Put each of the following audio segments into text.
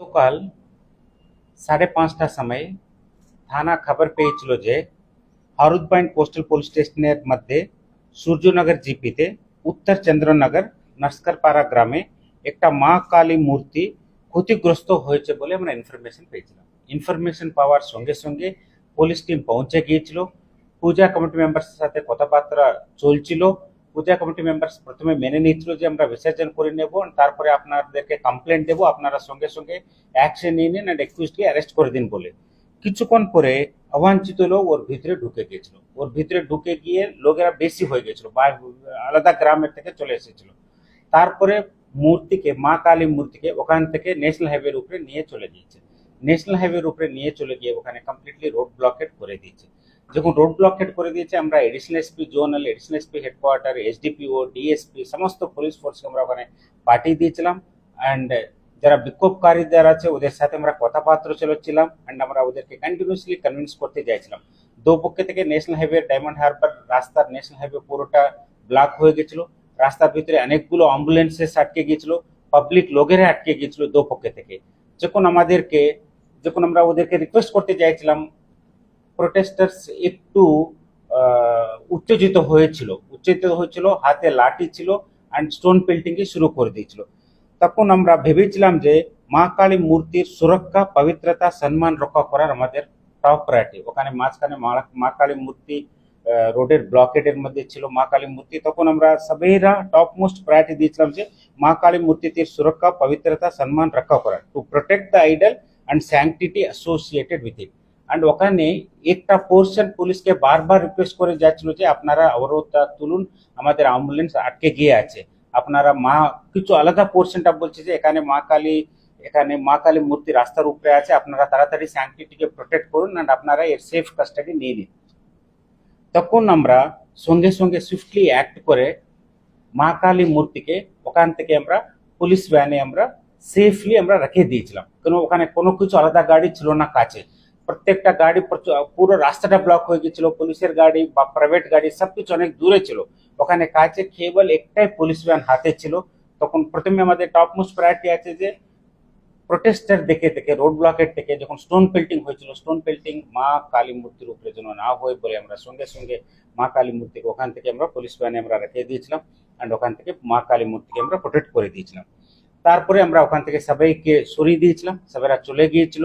গতকাল সাড়ে পাঁচটার সময় থানা খবর পেয়েছিল যে হারুদ পয়েন্ট কোস্টাল পুলিশ স্টেশনের মধ্যে সূর্যনগর জিপিতে উত্তর চন্দ্রনগর নস্করপাড়া গ্রামে একটা মা কালী মূর্তি ক্ষতিগ্রস্ত হয়েছে বলে আমরা ইনফরমেশন পেয়েছিলাম। ইনফরমেশন পাওয়ার সঙ্গে সঙ্গে পুলিশ টিম পৌঁছে গিয়েছিল। পূজা কমিটি মেম্বার্সের সাথে কথাবার্তা চলছিল। পূজা কমিটি মেম্বার্স প্রথমে মেনে নিয়েছিল যে আমরা বিসর্জন করে নেব, তারপরে আপনাদেরকে কমপ্লেন দেবো, আপনারা সঙ্গে সঙ্গে অ্যাকশন নিয়ে নিন অ্যান্ড একুইজকে অ্যারেস্ট করে দিন বলে। কিছুক্ষণ পরে অবাঞ্ছিত লোক ওর ভিতরে ঢুকে গিয়েছিল। ওর ভিতরে ঢুকে গিয়ে লোকেরা বেশি হয়ে গেছিল আলাদা গ্রামের থেকে চলে এসেছিল। তারপরে মূর্তিকে, মা কালী মূর্তিকে ওখান থেকে ন্যাশনাল হাইওয়ের উপরে নিয়ে চলে গিয়েছে। ন্যাশনাল হাইওয়ের উপরে নিয়ে চলে গিয়ে ওখানে কমপ্লিটলি রোড ব্লকেট করে দিয়েছে। যখন রোড ব্লকেট করে দিয়েছে আমরা additional SP zonal additional SP headquarter SDPO DSP সমস্ত পুলিশ ফোর্সকে আমরা ওখানে পাঠিয়ে দিয়েছিলাম। অ্যান্ড যারা বিক্ষোভকারী যারা আছে, ওদের সাথে আমরা কথাবার্তা চলেছিলাম অ্যান্ড আমরা ওদেরকে কন্টিনিউসলি কনভিন্স করতে চাইছিলাম। দু পক্ষে থেকে ন্যাশনাল হাইওয়ে ডায়মন্ড হারবার রাস্তার ন্যাশনাল হাইওয়ে পুরোটা ব্লক হয়ে গেছিল। রাস্তার ভিতরে অনেকগুলো অ্যাম্বুলেন্সেস আটকে গিয়েছিল পাবলিক লোকেরা আটকে গিয়েছিল দু পক্ষে থেকে। যখন আমাদেরকে, যখন আমরা ওদেরকে রিকোয়েস্ট করতে চাইছিলাম প্রোটেস্টার্স একটু উত্তেজিত হয়েছিল। উত্তেজিত হয়েছিল, হাতে লাঠি ছিল অ্যান্ড স্টোন পেল্টিং শুরু করে দিয়েছিল। তখন আমরা ভেবেছিলাম যে মা কালী মূর্তির সুরক্ষা, পবিত্রতা, সম্মান রক্ষা করার আমাদের টপ প্রায়োরিটি ওখানে মাঝখানে মা- কালী মূর্তি রোডের ব্লকেটের মধ্যে ছিল মা কালী মূর্তি। তখন আমরা সবেরা টপ মোস্ট প্রায়োরিটি দিয়েছিলাম যে মা কালী মূর্তিটির সুরক্ষা, পবিত্রতা, সম্মান রক্ষা করা to protect the idol and sanctity associated with it and ওখানে একটা পোর্শন পুলিশকে বারবার রিকোয়েস্ট করে যাচ্ছিল যে আপনারা অবরোধটা তুলুন, আমাদের অ্যাম্বুলেন্স আটকে গিয়ে আছে। আপনারা মা, কিছু আলাদা পোর্শনটা বলছে যে এখানে মা কালী, এখানে মা কালী মূর্তি রাস্তার উপরে আছে, আপনারা তাড়াতাড়ি স্যাংটিটিকে প্রোটেক্ট করুন অ্যান্ড আপনারা এর সেফ কাস্টাডি নিয়ে নিন। তখন আমরা সঙ্গে সঙ্গে সুইফটলি অ্যাক্ট করে মা কালী মূর্তিকে ওখান থেকে আমরা পুলিশ ভ্যানে আমরা সেফলি আমরা রেখে দিয়েছিলাম। কেন ওখানে কোনো কিছু আলাদা গাড়ি ছিল না কাছে। প্রত্যেকটা গাড়ি পুরো রাস্তাটা ব্লক হয়ে গেছিল পুলিশের গাড়ি বা প্রাইভেট গাড়ি সবকিছু অনেক দূরে ছিল। ওখানে কাছে কেবল একটাই পুলিশ ভ্যান হাতে ছিল। তখন প্রথমে আমাদের টপ মোস্ট প্রায়োরিটি আছে যে প্রোটেস্টার দেখে থেকে রোড ব্লকের থেকে যখন স্টোন পেল্টিং হয়েছিল স্টোন পেল্টিং মা কালী মূর্তির উপরে যেন না হয় বলে আমরা সঙ্গে সঙ্গে মা কালী মূর্তিকে ওখান থেকে আমরা পুলিশ ভ্যানে আমরা রেখে দিয়েছিলাম অ্যান্ড ওখান থেকে মা কালী মূর্তিকে আমরা প্রোটেক্ট করে দিয়েছিলাম। তারপরে আমরা ওখান থেকে সবাইকে সরিয়ে দিয়েছিলাম, সবাইরা চলে গিয়েছিল।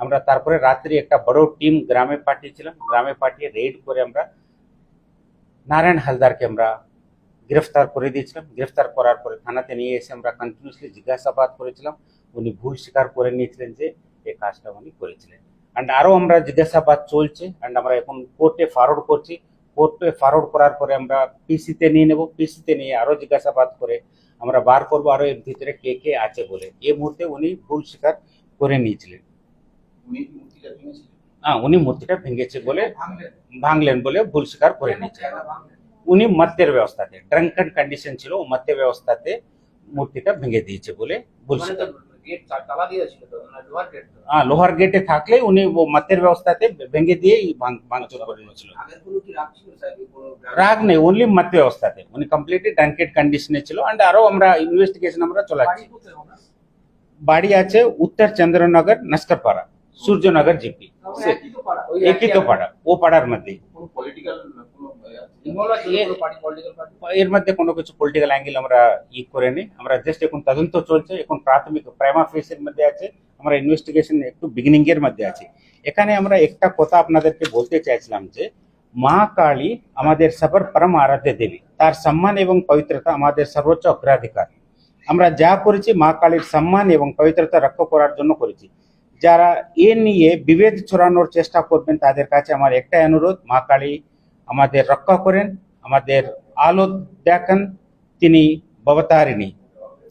আমরা তারপরে রাত্রি একটা বড় টিম গ্রামে পাঠিয়েছিলাম। গ্রামে পাঠিয়ে রেড করে আমরা নারায়ণ হালদারকে আমরা গ্রেফতার করে দিয়েছিলাম। গ্রেফতার করার পরে থানাতে নিয়ে এসে আমরা কন্টিনিউসলি জিজ্ঞাসাবাদ করেছিলাম। উনি ভুল স্বীকার করে নিয়েছিলেন যে এই কাজটা উনি করেছিলেন। অ্যান্ড আরও আমরা জিজ্ঞাসাবাদ চলছে। অ্যান্ড আমরা এখন কোর্টে ফরওয়ার্ড করছি। কোর্টে ফরওয়ার্ড করার পরে আমরা পিসিতে নিয়ে নেব। পিসিতে নিয়ে আরও জিজ্ঞাসাবাদ করে আমরা বার করব। আরও এর ভিতরে কে কে আছে বলে। এই মুহূর্তে উনি ভুল স্বীকার করে নিয়েছিলেন। হ্যাঁ উনি মূর্তিটা ভেঙেছে বলে ভাঙলেন। বলে ভুল স্বীকার করে নিয়েছে। উনি মত্যের ব্যবস্থাতে ড্রাঙ্কেন কন্ডিশন ছিল ও ব্যবস্থাতে মূর্তিটা ভেঙে দিয়েছে বলে ভুল স্বীকার। মানে লোহার হ্যাঁ লোহার গেটে থাকলে উনি ও মত্যের ব্যবস্থাতে ভেঙে দিয়ে ভাঙচুর করে নিয়েছিল। রাগ নেই ওনলি মত্য ব্যবস্থাতে। উনি কমপ্লিটলি ড্রাঙ্কেড কন্ডিশনে ছিল অ্যান্ড আরও আমরা ইনভেস্টিগেশন আমরা চলাচ্ছি। বাড়ি আছে উত্তর চন্দ্রনগর নস্করপাড়া সূর্যনগর জিপি। একই তো পাড়া, ও পাড়ার পলিটিক্যাল পার্টি এর মধ্যে কোনো কিছু পলিটিক্যাল অ্যাঙ্গেল আমরা ই করে নি আমরা জাস্ট এখন তদন্ত চলছে। এখন প্রাথমিক প্রাইমা ফেসের মধ্যে আছে। আমরা ইনভেস্টিগেশন একটু বিগিনিং এর মধ্যে আছে। এখানে আমরা একটা কথা আপনাদেরকে বলতে চাইছিলাম যে মা কালী আমাদের সবার পরম আরাধ্য দেবী। তার সম্মান এবং পবিত্রতা আমাদের সর্বোচ্চ অগ্রাধিকার। আমরা যা করেছি মা কালীর সম্মান এবং পবিত্রতা রক্ষা করার জন্য করেছি। যারা এ নিয়ে বিভেদ ছড়ানোর চেষ্টা করবেন, তাদের কাছে আমার একটাই অনুরোধ, মা কালী আমাদের রক্ষা করেন, আমাদের আলো দেখেন, তিনি ভবতারিণী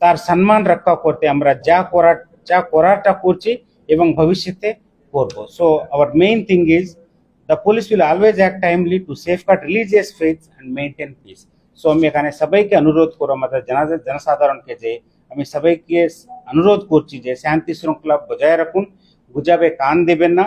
তার সম্মান রক্ষা করতে আমরা যা করার, যা করাটা করছি এবং ভবিষ্যতে করব। So our main thing is the police will always act timely to safeguard religious faith and maintain peace so আমি এখানে সবাইকে অনুরোধ করো আমাদের জনসাধারণকে যে আমি সবাইকে অনুরোধ করছি যে শান্তি শৃঙ্খলা বজায় রাখুন গুজাবে কান দেবেন না।